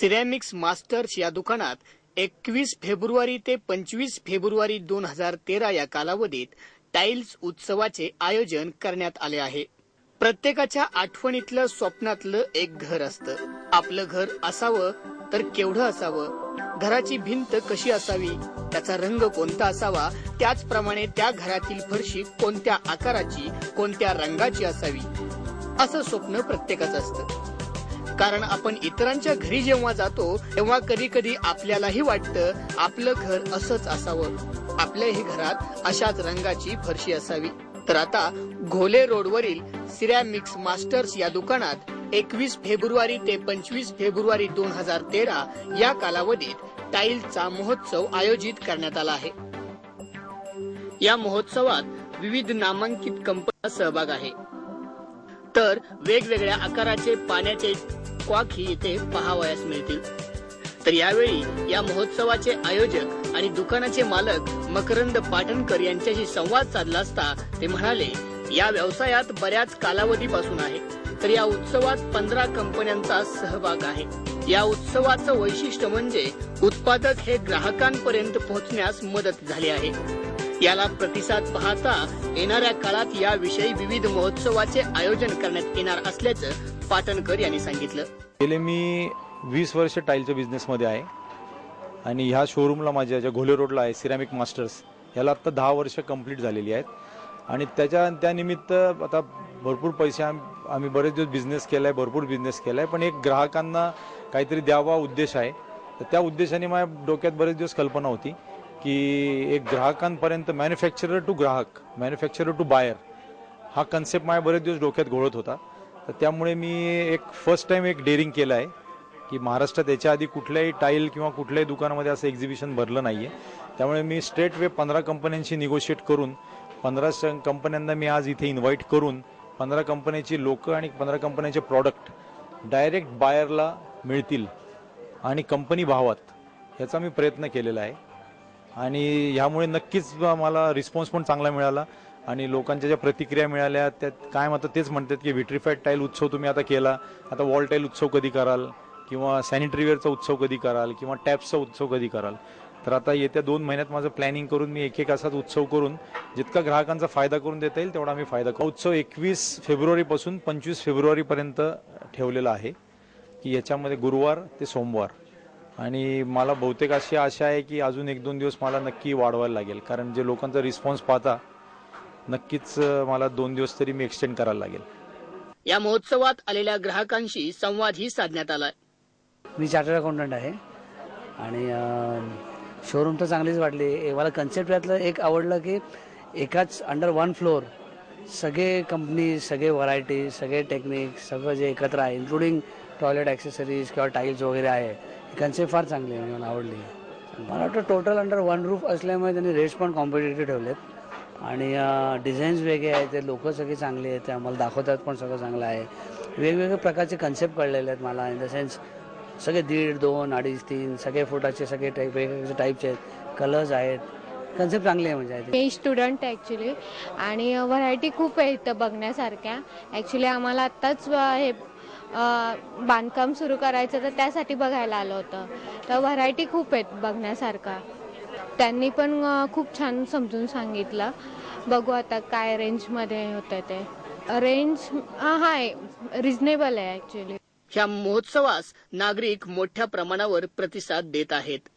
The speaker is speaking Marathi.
सिरॅमिक्स मास्टर्स या दुकानात एकवीस फेब्रुवारी ते पंचवीस फेब्रुवारी दोन हजार तेरा या कालावधीत टाईल्स उत्सवाचे आयोजन करण्यात आले आहे. प्रत्येकाच्या आठवणीतलं स्वप्नातलं एक घर असतं. आपलं घर असावं तर केवढं असावं? घराची भिंत कशी असावी? त्याचा रंग कोणता असावा? त्याचप्रमाणे त्या घरातील फरशी कोणत्या आकाराची कोणत्या रंगाची असावी? असं स्वप्न प्रत्येकाचं असतं. कारण आपण इतरांच्या घरी जेव्हा जातो तेव्हा कधी कधी आपल्यालाही वाटतं आपलं घर असंच असावं. आपल्याही घरात अशाच रंगाची फरशी असावी. तर आता घोले रोडवरील सिरॅमिक्स मास्टर्स या दुकानात एकवीस फेब्रुवारी ते पंचवीस फेब्रुवारी दोन हजार तेरा या कालावधीत टाईलचा महोत्सव आयोजित करण्यात आला आहे. या महोत्सवात विविध नामांकित कंपन्या सहभाग आहे. तर वेगवेगळ्या आकाराचे पाण्याचे क्वाक ही इथे पहावयास मिळतील. तर यावेळी या महोत्सवाचे आयोजक आणि दुकानाचे मालक मकरंद पाटणकर यांच्याशी संवाद साधला असता ते म्हणाले या व्यवसायात बऱ्याच कालावधीपासून आहे. तर या उत्सवात पंधरा कंपन्यांचा सहभाग आहे. या उत्सवाचं वैशिष्ट्य म्हणजे उत्पादक हे ग्राहकांपर्यंत पोहोचण्यास मदत झाली आहे. याला प्रतिसाद पाहता येणाऱ्या काळात याविषयी विविध महोत्सवाचे आयोजन करण्यात येणार असल्याचं पाटणकर यांनी सांगितलं. गेले मी वीस वर्ष टाईलच्या बिझनेसमध्ये आहे आणि ह्या शोरूमला माझ्या ज्या घोले रोडला आहे सिरॅमिक मास्टर्स याला आत्ता दहा वर्ष कंप्लीट झालेली आहेत. आणि त्याच्या त्यानिमित्त आता भरपूर पैसे आम्ही बरेच दिवस बिझनेस केला आहे भरपूर बिझनेस केला आहे पण एक ग्राहकांना काहीतरी द्यावा उद्देश आहे. तर त्या उद्देशाने माझ्या डोक्यात बरेच दिवस कल्पना होती. की एक ग्राहकांपर्यंत मॅन्युफॅक्चरर टू ग्राहक मॅन्युफॅक्चरर टू बायर हा कन्सेप्ट माझ्या बरेच दिवस डोक्यात घोळत होता. तर त्यामुळे मी एक फर्स्ट टाईम एक डेअरिंग केलं आहे की महाराष्ट्रात याच्या आधी कुठल्याही टाईल किंवा कुठल्याही दुकानामध्ये असं एक्झिबिशन भरलं नाही आहे त्यामुळे मी स्ट्रेट वे पंधरा कंपन्यांशी निगोशिएट करून पंधरा कंपन्यांना मी आज इथे इन्व्हाइट करून पंधरा कंपन्याची लोकं आणि पंधरा कंपन्यांचे प्रॉडक्ट डायरेक्ट बायरला मिळतील आणि कंपनी भावात ह्याचा मी प्रयत्न केलेला आहे. आणि ह्यामुळे नक्कीच मला रिस्पॉन्स पण चांगला मिळाला. आणि लोकांच्या ज्या प्रतिक्रिया मिळाल्या त्यात काय म्हणतात तेच म्हणतात की व्हिट्रीफाईड टाईल उत्सव तुम्ही आता केला. आता वॉल टाईल उत्सव कधी कराल? किंवा सॅनिटरीवेअरचा उत्सव कधी कराल? किंवा टॅप्सचा उत्सव कधी कराल? तर आता येत्या दोन महिन्यात माझं प्लॅनिंग करून मी एक एक असाच उत्सव करून जितका ग्राहकांचा फायदा करून देता येईल तेवढा मी फायदा करू. उत्सव एकवीस फेब्रुवारीपासून पंचवीस फेब्रुवारीपर्यंत ठेवलेला आहे की याच्यामध्ये गुरुवार ते सोमवार. आणि मला बहुतेक अशी आशा आहे की अजून एक दोन दिवस मला नक्की वाढवायला लागेल. कारण जे लोकांचा रिस्पॉन्स पाहता नक्कीच मला दोन दिवस तरी मी एक्सटेंड करायला लागेल. या महोत्सवात आलेल्या ग्राहकांशी संवादही साधण्यात आला मी चार्टर्ड अकाउंटंट आहे. आणि शोरूम तर चांगलीच वाटली मला कन्सेप्ट यातलं एक आवडलं की एकाच अंडर वन फ्लोअर सगळे कंपनी सगळे व्हरायटी सगळे टेक्निक सगळं जे एकत्र आहे इन्क्लुडिंग टॉयलेट ॲक्सेसरीज किंवा टाईल्स वगैरे आहे कन्सेप्ट फार चांगली आहे मला आवडली मला वाटतं टोटल अंडर वन रूफ असल्यामुळे त्यांनी रेट्स पण कॉम्पिटेटिव्ह ठेवलेत. आणि डिझाईन्स वेगळे आहेत ते लोकं सगळी चांगली आहेत ते आम्हाला दाखवतात पण सगळं चांगलं आहे. वेगवेगळ्या प्रकारचे कन्सेप्ट कळलेले आहेत मला इन द सेन्स सगळे दीड दोन अडीच तीन सगळे फुटाचे सगळे टाईप वेगवेगळे टाईपचे आहेत. कलर्स आहेत. कन्सेप्ट चांगले आहे म्हणजे मी स्टुडंट आहे ॲक्च्युली आणि व्हरायटी खूप आहे इथं बघण्यासारख्या. ॲक्च्युली आम्हाला आत्ताच हे अ, बांधकाम सुरू करायचं तर त्यासाठी बघायला आलं होतं. तर व्हरायटी खूप आहेत बघण्यासारखा. त्यांनी पण अ, खूप छान समजून सांगितलं. बघू आता काय रेंजमध्ये होतं ते. रेंज हां आहे रिजनेबल आहे ॲक्च्युली ह्या महोत्सवास नागरिक मोठ्या प्रमाणावर प्रतिसाद देत आहेत.